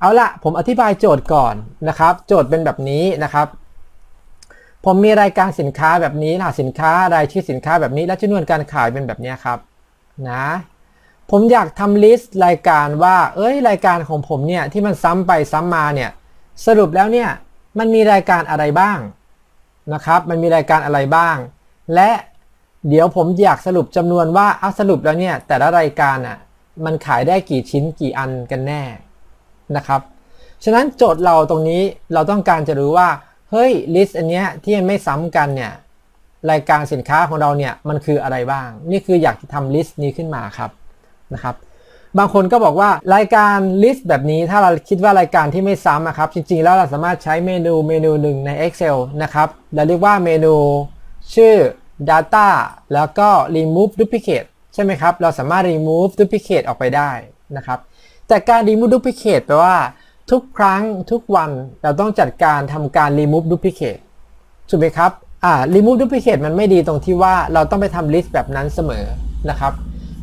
เอาละผมอธิบายโจทย์ก่อนนะครับ โจทย์เป็นแบบนี้นะครับ ผมมีรายการสินค้าแบบนี้นะสินค้ารายชื่อสินค้าแบบนี้และจำนวนการขายเป็นแบบนี้ครับนะผมอยากทำลิสต์รายการว่า เอ้ยรายการของผมเนี่ยที่มันซ้ำไปซ้ำมาเนี่ยสรุปแล้วเนี่ยมันมีรายการอะไรบ้างนะครับ มันมีรายการอะไรบ้าง และเดี๋ยวผมอยากสรุปจำนวนว่าเอาสรุปแล้วเนี่ยแต่ละรายการอะมันขายได้กี่ชิ้นกี่อันกันแน่ นะครับฉะนั้นโจทย์เราตรงนี้เราต้องการจะรู้ว่าเฮ้ยลิสต์อันเนี้ยที่มันไม่ซ้ำกันเนี่ยรายการสินค้าของเราเนี่ยมันคืออะไรบ้าง นี่คืออยากทำลิสต์นี้ขึ้นมาครับนะครับ บางคนก็บอกว่ารายการลิสต์แบบนี้ถ้าเราคิดว่ารายการที่ไม่ซ้ำนะครับจริงๆ แล้วเราสามารถใช้เมนูเมนูหนึ่งใน Excel นะครับเราเรียกว่าเมนูชื่อ data แล้วก็ remove duplicate ใช่ไหมครับ เราสามารถ remove duplicate ออกไปได้นะครับ แต่การ remove duplicate แปลว่า ทุกครั้งทุกวันเราต้องจัดการทำการ remove duplicate ถูกไหมครับอ่า remove duplicate มันไม่ดีตรงที่ว่าเราต้องไปทำ list แบบนั้นเสมอนะครับ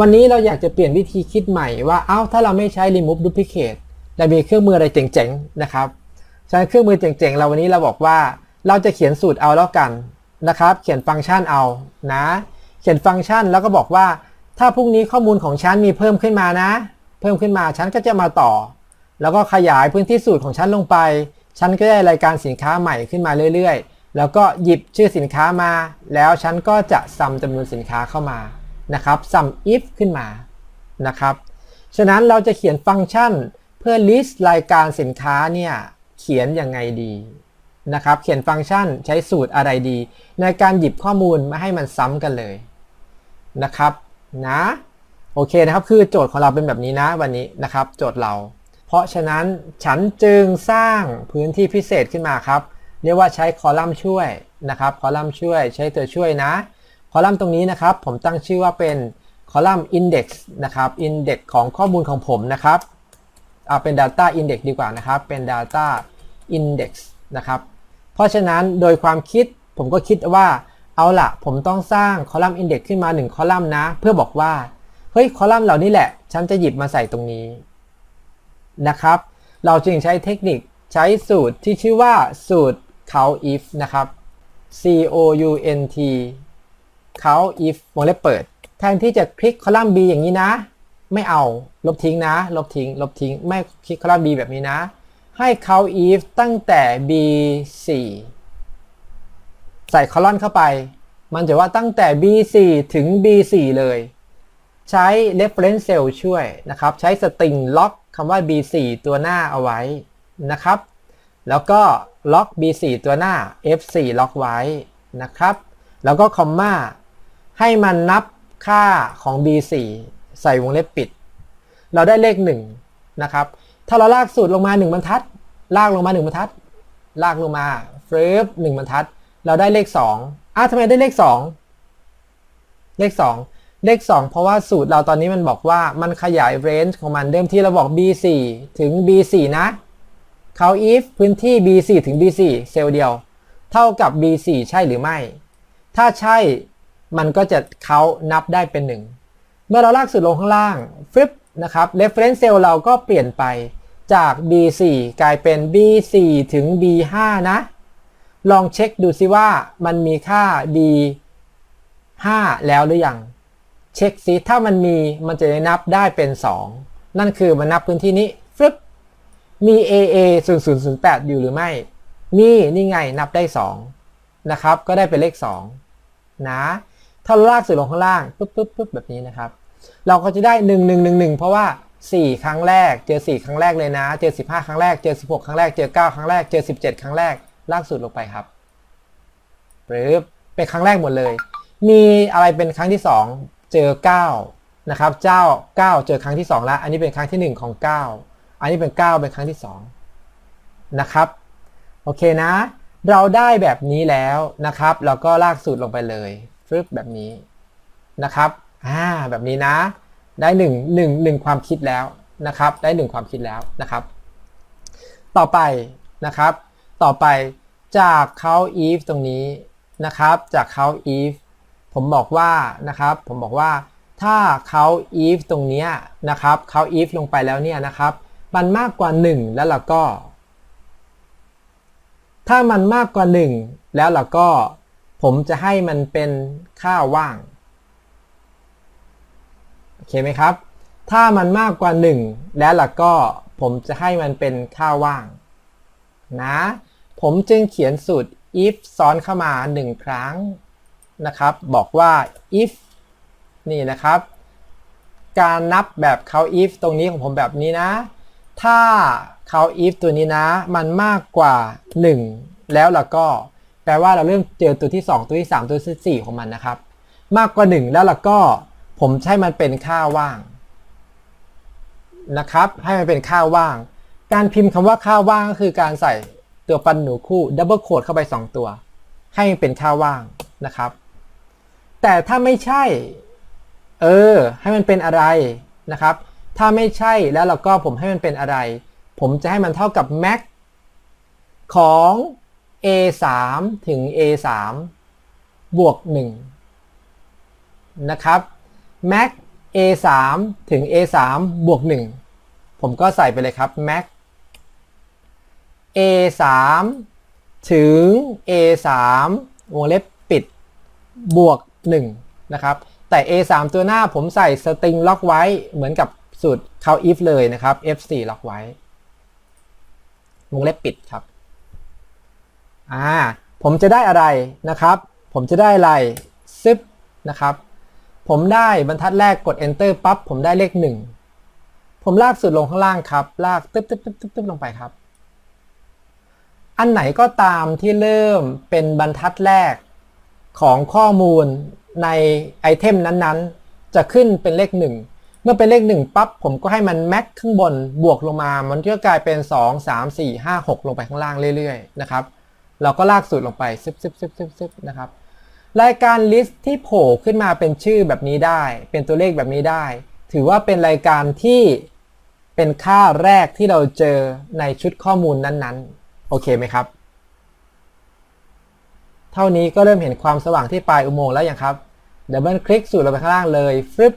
วันนี้เราอยากจะเปลี่ยนวิธีคิดใหม่ว่า เอ้า ถ้าเราไม่ใช้ remove duplicate เรามีเครื่องมืออะไรเจ๋งๆ นะครับใช้เครื่องมือเจ๋งๆ เราวันนี้เราบอกว่า เราจะเขียนสูตรเอาแล้วกันนะครับ เขียนฟังก์ชันเอานะ เขียนฟังก์ชันแล้วก็บอกว่า ถ้าพรุ่งนี้ข้อมูลของฉันมีเพิ่มขึ้นมานะ เพิ่มขึ้นมาฉันก็จะมาต่อ แล้วก็ขยายพื้นที่สูตรของฉันลงไป ฉันก็ได้รายการสินค้าใหม่ขึ้นมาเรื่อยๆ แล้วก็หยิบชื่อสินค้ามา แล้วฉันก็จะซัมจำนวนสินค้าเข้ามานะครับ sum if ขึ้นมานะครับฉะนั้นเราจะเขียนฟังก์ชันเพื่อ list รายการสินค้าเนี่ยเขียนยังไงดีนะครับ เขียนฟังก์ชันใช้สูตรอะไรดี ในการหยิบข้อมูลมาให้มันซ้ำกันเลยนะครับนะ อเคนะครับ คือโจทย์ของเราเป็นแบบนี้นะวันนี้นะครับ โจทย์เรา เพราะฉะนั้นฉันจึงสร้างพื้นที่พิเศษขึ้นมาครับ เรียกว่าใช้คอลัมน์ช่วยนะครับ คอลัมน์ช่วยใช้ตัวช่วยนะ คอลัมน์ตรงนี้นะครับ ผมตั้งชื่อว่าเป็นคอลัมน์ index นะครับ index ของข้อมูลของผมนะครับ เอาเป็น data index ดีกว่านะครับ เป็น data index นะครับ เพราะฉะนั้นโดยความคิดผมก็คิดว่า เอาละผมต้องสร้างคอลัมน์ index ขึ้นมา 1 คอลัมน์นะ เพื่อบอกว่า เฮ้ยคอลัมน์เหล่านี้แหละ ฉันจะหยิบมาใส่ตรงนี้นะครับ เราจึงใช้เทคนิคใช้สูตรที่ชื่อว่าสูตร count if นะครับ c o u n t count if วงเล็บเปิด แทนที่จะคลิกคอลัมน์ B อย่างนี้นะ ไม่เอาลบทิ้งนะ ลบทิ้ง ลบทิ้ง ไม่คลิกคอลัมน์ B แบบนี้นะ ให้ count if ตั้งแต่ B 4ใส่คอลัมน์เข้าไป มันจะว่าตั้งแต่ B 4ถึง B 4เลย ใช้ reference cell ช่วยนะครับ ใช้สตริงล็อกคำว่า B 4 ตัวหน้าเอาไว้นะครับ แล้วก็ล็อก B 4 ตัวหน้า F 4 ล็อกไว้นะครับ แล้วก็คอมมาให้มันนับค่าของ B4 ใส่วงเล็บปิด เราได้เลข 1 นะครับ ถ้าเราลากสูตรลงมา 1 บรรทัด ลากลงมา 1 บรรทัด ลากลงมาเฟลิป1บรรทัด เราได้เลข 2อ้าวทำไมได้เลข 2 เลข 2 เลข 2 เพราะว่าสูตรเราตอนนี้มันบอกว่ามันขยายเรนจ์ของมันเดิมที่เราบอก B4 ถึง B4 นะเขา if พื้นที่ B4 ถึง B4 เซลล์เดียว เท่ากับ B4 ใช่หรือไม่ ถ้าใช่มันก็จะเขานับได้เป็น 1 เมื่อเราลากสุดลงข้างล่างฟลิปนะครับ reference cell เราก็เปลี่ยนไปจาก B4 กลายเป็น B4 ถึง B5 นะ ลองเช็คดูซิว่ามันมีค่า B5 แล้วหรือยัง เช็คซิถ้ามันมีมันจะได้นับได้เป็น 2 นั่นคือมันนับพื้นที่นี้ฟลิปมี AA 0008 อยู่หรือไม่ มีนี่ไงนับได้ 2 นะครับ ก็ได้เป็นเลข 2 นะ ถ้าลากสื่อลงข้างล่างปุ๊บปุ๊บปุ๊บแบบนี้นะครับ เราก็จะได้ 1 1 1 1 เพราะว่า 4 ครั้งแรก เจอ 4 ครั้งแรกเลยนะ เจอ 15 ครั้งแรก เจอ 16 ครั้งแรก เจอ 9 ครั้งแรก เจอ 17 ครั้งแรก ลากสุดลงไปครับหรือเป็นครั้งแรกหมดเลย มีอะไรเป็นครั้งที่ 2 เจอ 9 นะครับ เจ้า 9 เจอครั้งที่ 2 แล้ว อันนี้เป็นครั้งที่ 1 ของ 9 อันนี้เป็น 9 เป็นครั้งที่ 2 นะครับ โอเคนะ เราได้แบบนี้แล้วนะครับ เราก็ลากสูตรลงไปเลยฟึบแบบนี้นะครับ อ่า แบบนี้นะ ได้หนึ่งหนึ่งหนึ่งความคิดแล้วนะครับ ได้หนึ่งความคิดแล้วนะครับ ต่อไปนะครับ ต่อไปจาก count if ตรงนี้นะครับ จาก count if ผมบอกว่านะครับ ผมบอกว่าถ้า count if ตรงนี้นะครับ count if ลงไปแล้วเนี่ยนะครับมันมากกว่า 1 แล้วเราก็ ถ้ามันมากกว่า 1 แล้วเราก็ ผมจะให้มันเป็นค่าว่างโอเคไหมครับ ถ้ามันมากกว่า 1 แล้วเราก็ ผมจะให้มันเป็นค่าว่างนะ ผมจึงเขียนสูตร if ซ้อนเข้ามา 1 ครั้ง นะครับ บอกว่า if นี่นะครับ การนับแบบ count if ตรงนี้ของผมแบบนี้นะ ถ้า count if ตัวนี้นะ มันมากกว่า 1 แล้วเราก็ แปลว่าเราเริ่มเจอตัวที่ 2 ตัวที่ 3 ตัวที่4ของมันนะครับ มากกว่า 1 แล้วเราก็ ผมใช้มันเป็นค่าว่างนะครับ ให้มันเป็นค่าว่าง การพิมพ์คำว่าค่าว่างก็คือการใส่ตัวปันหนูคู่ดับเบิลโคดเข้าไป 2 ตัว ให้มันเป็นค่าว่างนะครับ แต่ถ้าไม่ใช่ เออ ให้มันเป็นอะไรนะครับ ถ้าไม่ใช่แล้วเราก็ผมให้มันเป็นอะไร ผมจะให้มันเท่ากับ max ของ a 3ถึง a 3บวก1นะครับ max a 3ถึง a 3บวก1ผมก็ใส่ไปเลยครับ max a 3ถึง a 3วงเล็บปิด บวก 1นะครับแต่ a 3ตัวหน้าผมใส่สตริงล็อกไว้เหมือนกับสูตร count if เลยนะครับ f 4ล็อกไว้วงเล็บปิดครับอ่าผมจะได้อะไรนะครับ ผมจะได้อะไรซึบนะครับ ผมได้บรรทัดแรกกด enter ปั๊บผมได้เลขหนึ่งผมลากสุดลงข้างล่างครับ ลากตึ๊บตึ๊บตึ๊บตึ๊บตึ๊บลงไปครับ อันไหนก็ตามที่เริ่มเป็นบรรทัดแรก ของข้อมูลในไอเทมนั้นๆ จะขึ้นเป็นเลขหนึ่งเมื่อเป็นเลขหนึ่งปั๊บผมก็ให้มันแม็กข้างบนบวกลงมา มันก็กลายเป็น 2 3 4 5 6 ลงไปข้างล่างเรื่อยๆนะครับเราก็ลากสูตรลงไปซึบซึบซึบซึบซึบนะครับรายการ list ที่โผล่ขึ้นมาเป็นชื่อแบบนี้ได้ เป็นตัวเลขแบบนี้ได้ ถือว่าเป็นรายการที่เป็นค่าแรกที่เราเจอในชุดข้อมูลนั้นๆ โอเคไหมครับ เท่านี้ก็เริ่มเห็นความสว่างที่ปลายอุโมงค์แล้วอยังครับดับเบิลคลิกสูดลงไปข้างล่างเลยฟลิป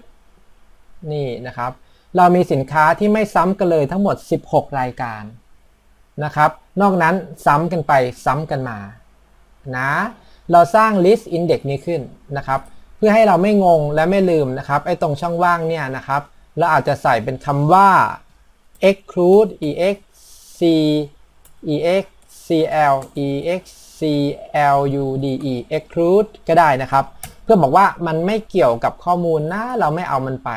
นี่นะครับ เรามีสินค้าที่ไม่ซ้ำกันเลยทั้งหมด 16 รายการนะครับ นอกนั้นซ้ำกันไปซ้ำกันมานะเราสร้าง list index นี้ขึ้นนะครับ เพื่อให้เราไม่งงและไม่ลืมนะครับไอ้ตรงช่องว่างเนี่ยนะครับ เราอาจจะใส่เป็นคำว่า exclude ex c ex cl ex clude exclude ก็ได้นะครับ เพื่อบอกว่ามันไม่เกี่ยวกับข้อมูลนะเราไม่เอามันไป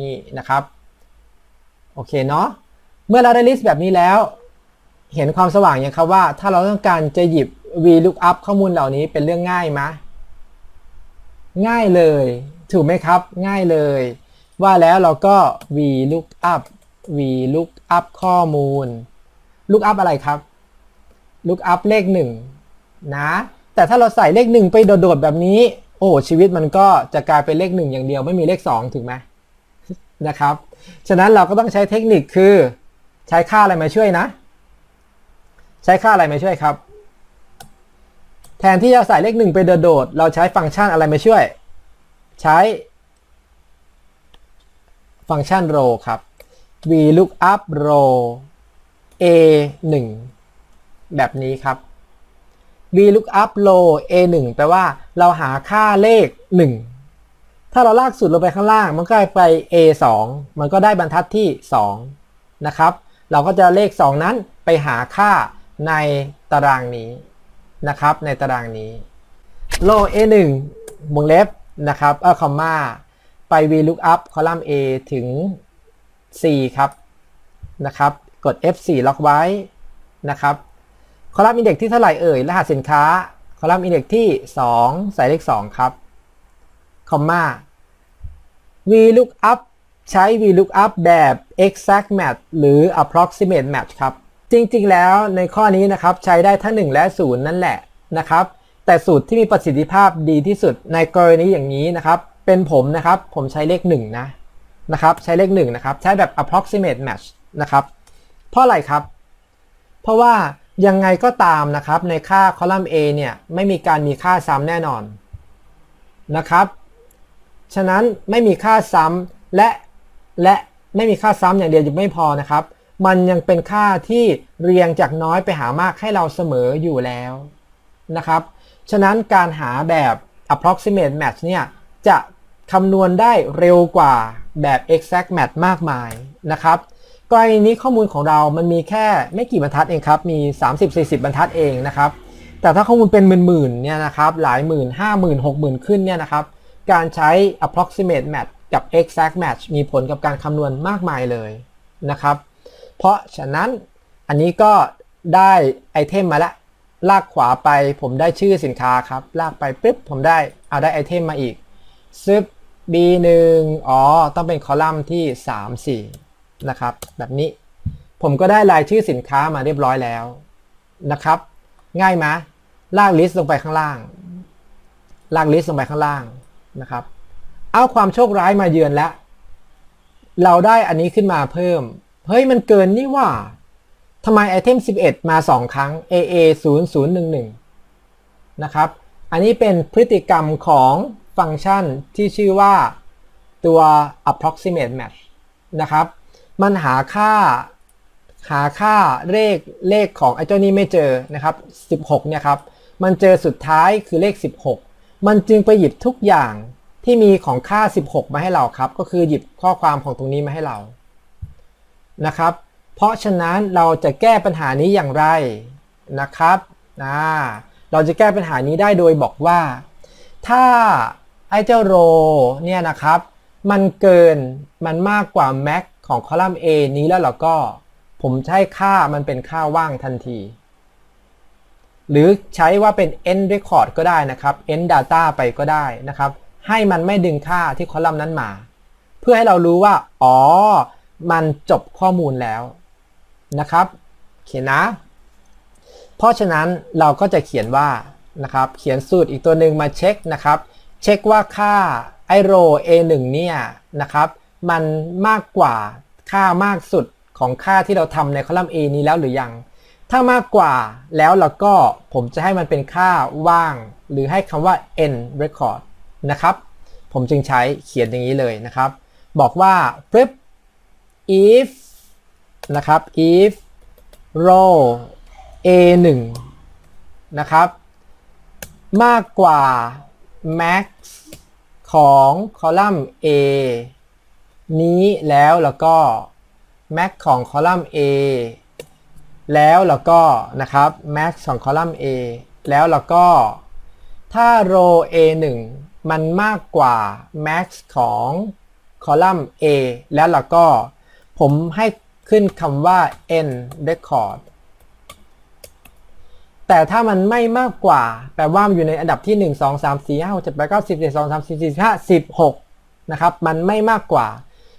นี่นะครับ โอเคเนาะเมื่อเราได้ list แบบนี้แล้ว เห็นความสว่างยังครับว่า ถ้าเราต้องการจะหยิบ VLOOKUP ข้อมูลเหล่านี้เป็นเรื่องง่ายไหมง่ายเลย ถูกไหมครับ ง่ายเลย ว่าแล้วเราก็ VLOOKUP VLOOKUP ข้อมูล lookup อะไรครับ lookup เลขหนึ่งนะ แต่ถ้าเราใส่เลขหนึ่งไปโดดๆแบบนี้ โอ้ชีวิตมันก็จะกลายเป็นเลขหนึ่งอย่างเดียวไม่มีเลขสองถูกไหมนะครับ ฉะนั้นเราก็ต้องใช้เทคนิคคือใช้ค่าอะไรมาช่วยนะ ใช้ค่าอะไรมาช่วยครับ แทนที่จะใส่เลขหนึ่งไปโดดๆเราใช้ฟังก์ชันอะไรมาช่วย ใช้ ฟังก์ชัน row ครับ VLOOKUP row a 1 แบบนี้ครับ VLOOKUP row a 1 แปลว่าเราหาค่าเลข 1 ถ้าเราลากสุดลงไปข้างล่าง มันก็ไป a 2 มันก็ได้บรรทัดที่ 2 นะครับ เราก็จะเลข 2 นั้นไปหาค่าในตารางนี้นะครับ ในตารางนี้ row a 1 วงเล็บนะครับเออคอมมาไป VLOOKUP คอลัมน์ A ถึง C ครับนะครับ กด F4 ล็อกไว้นะครับ คอลัมน์อินเด็กที่เท่าไหร่เอ่ย รหัสสินค้า คอลัมน์อินเด็กที่2ใส่เลข 2 ครับ คอมมา VLOOKUP ใช้ VLOOKUP แบบ exact match หรือ approximate match ครับ จริงๆ แล้วในข้อนี้นะครับ ใช้ได้ทั้ง 1 และ 0 นั่นแหละนะครับ แต่สูตรที่มีประสิทธิภาพดีที่สุดในกรณีอย่างนี้นะครับ เป็นผมนะครับ ผมใช้เลข 1 นะนะครับ ใช้เลข 1 นะครับ ใช้แบบ approximate match นะครับ เพราะอะไรครับ เพราะว่า ยังไงก็ตามนะครับในค่าคอลัมน์ A เนี่ยไม่มีการมีค่าซ้ำแน่นอนนะครับ ฉะนั้นไม่มีค่าซ้ำและและไม่มีค่าซ้ำอย่างเดียวยังไม่พอนะครับ มันยังเป็นค่าที่เรียงจากน้อยไปหามากให้เราเสมออยู่แล้วนะครับ ฉะนั้นการหาแบบ approximate match เนี่ยจะคำนวณได้เร็วกว่าแบบ exact match มากมายนะครับ กรณีนี้ข้อมูลของเรามันมีแค่ไม่กี่บรรทัดเองครับ มี 30-40 บรรทัดเองนะครับ แต่ถ้าข้อมูลเป็นหมื่นๆเนี่ยนะครับ หลายหมื่นห้าหมื่นหกหมื่นขึ้นเนี่ยนะครับ การใช้ approximate match กับ exact match มีผลกับการคำนวณมากมายเลยนะครับ เพราะฉะนั้นอันนี้ก็ได้ไอเทมมาแล้วลากขวาไปผมได้ชื่อสินค้าครับ ลากไปปุ๊บผมได้เอาได้ไอเทมมาอีกซึบ B1 อ๋อ ต้องเป็นคอลัมน์ที่ 3 4 นะครับ แบบนี้ผมก็ได้รายชื่อสินค้ามาเรียบร้อยแล้วนะครับ ง่ายไหมลากลิสต์ลงไปข้างล่าง ลากลิสต์ลงไปข้างล่างนะครับ เอาความโชคร้ายมาเยือนแล้ว เราได้อันนี้ขึ้นมาเพิ่ม เฮ้ยมันเกินนี่ว่าทำไมไอเทม 11 มา 2 ครั้ง AA 0 0 1 1 นะครับ อันนี้เป็นพฤติกรรมของฟังก์ชันที่ชื่อว่าตัว approximate match นะครับ มันหาค่าหาค่าเลขเลขของไอ้เจ้านี้ไม่เจอนะครับ 16 เนี่ยครับ มันเจอสุดท้ายคือเลข 16 มันจึงไปหยิบทุกอย่างที่มีของค่า 16 มาให้เราครับ ก็คือหยิบข้อความของตรงนี้มาให้เรา นะครับ เพราะฉะนั้นเราจะแก้ปัญหานี้อย่างไรนะครับอ่าเราจะแก้ปัญหานี้ได้โดยบอกว่า ถ้าไอ้เจ้าโรเนี่ยนะครับ มันเกินมันมากกว่า max ของคอลัมน์ A นี้แล้วเราก็ผมใช้ค่ามันเป็นค่าว่างทันที หรือใช้ว่าเป็น end record ก็ได้นะครับ end data ไปก็ได้นะครับ ให้มันไม่ดึงค่าที่คอลัมน์นั้นมา เพื่อให้เรารู้ว่า อ๋อ มันจบข้อมูลแล้วนะครับเขียนนะ เพราะฉะนั้นเราก็จะเขียนว่านะครับ เขียนสูตรอีกตัวหนึ่งมาเช็คนะครับ เช็คว่าค่าไอโร A1 เนี่ยนะครับ มันมากกว่าค่ามากสุดของค่าที่เราทำในคอลัมน์ A นี้แล้วหรือยัง ถ้ามากกว่าแล้วเราก็ผมจะให้มันเป็นค่าว่าง หรือให้คำว่า n record นะครับ ผมจึงใช้เขียนอย่างนี้เลยนะครับ บอกว่าปึ๊บ if นะครับ if row a1 นะครับ มากกว่า max ของคอลัมน์ A นี้แล้วแล้วก็ max ของคอลัมน์ A แล้วแล้วก็นะครับ max ของคอลัมน์ A แล้วแล้วก็ ถ้า row A1 มันมากกว่า max ของคอลัมน์ A แล้วแล้วก็ ผมให้ขึ้นคำว่า n record แต่ถ้ามันไม่มากกว่า แปลว่ามันอยู่ในอันดับที่ 1 2 3 4 5 6 7 8 9 10 11 12 13 14 15 16 นะครับ มันไม่มากกว่า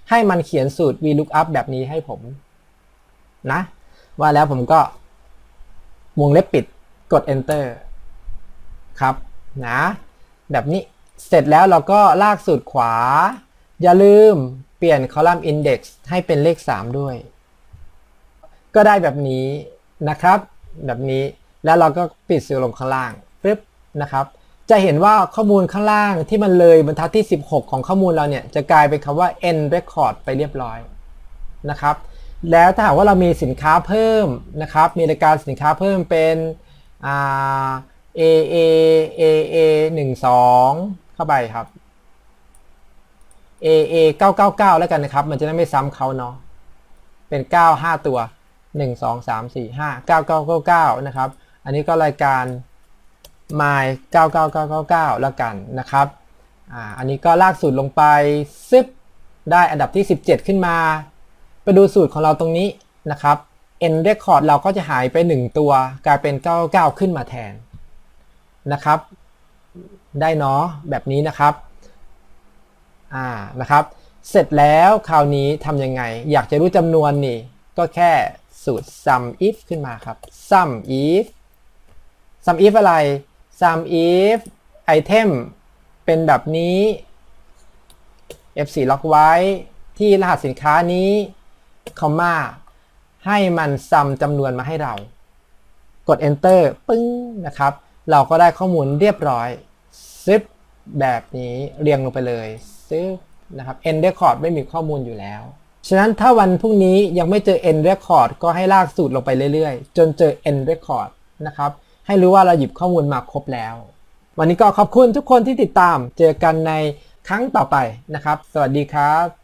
ให้มันเขียนสูตร VLOOKUP แบบนี้ให้ผมนะ ว่าแล้วผมก็วงเล็บปิดกด enter ครับนะแบบนี้เสร็จแล้วเราก็ลากสูตรขวา อย่าลืมเปลี่ยนคอลัมน์ index ให้เป็นเลข 3 ด้วย ก็ได้แบบนี้นะครับ แบบนี้แล้วเราก็ปิดซิลลงข้างล่างปึ๊บนะครับ จะเห็นว่าข้อมูลข้างล่างที่มันเลยบรรทัดที่ 16 ของข้อมูลเราเนี่ย จะกลายเป็นคำว่า n record ไปเรียบร้อยนะครับ แล้วถ้าหากว่าเรามีสินค้าเพิ่มนะครับ มีรายการสินค้าเพิ่มเป็น A A A A 1 2เข้าไปครับ A A 999 แล้วกันนะครับ มันจะได้ไม่ซ้ำเขาเนาะ เป็น 9 5 ตัว 1 2 3 4 5 9 9 9 9 นะครับ อันนี้ก็รายการ my 99999 แล้วกันนะครับอ่าอันนี้ก็ลากสูตรลงไปซึบได้อันดับที่ 17 ขึ้นมา ไปดูสูตรของเราตรงนี้นะครับ n record เราก็จะหายไป 1 ตัว กลายเป็น 99 ขึ้นมาแทนนะครับ ได้เนาะแบบนี้นะครับอ่านะครับ เสร็จแล้วคราวนี้ทำยังไง อยากจะรู้จำนวนนี่ ก็แค่สูตร sum if ขึ้นมาครับ sum if sum if อะไร sum if item เป็นแบบนี้ f4 ล็อกไว้ที่รหัสสินค้านี้คอมมาให้มันซัมจำนวนมาให้เรา กด enter ปึ้งนะครับ เราก็ได้ข้อมูลเรียบร้อยซึบแบบนี้เรียงลงไปเลยซึบนะครับ end record ไม่มีข้อมูลอยู่แล้วฉฉะนั้นถ้าวันพรุ่งนี้ยังไม่เจอ end record ก็ให้ลากสูตรลงไปเรื่อยๆ จนเจอ end record นะครับ ให้รู้ว่าเราหยิบข้อมูลมาครบแล้ว วันนี้ก็ขอบคุณทุกคนที่ติดตาม เจอกันในครั้งต่อไปนะครับ สวัสดีครับ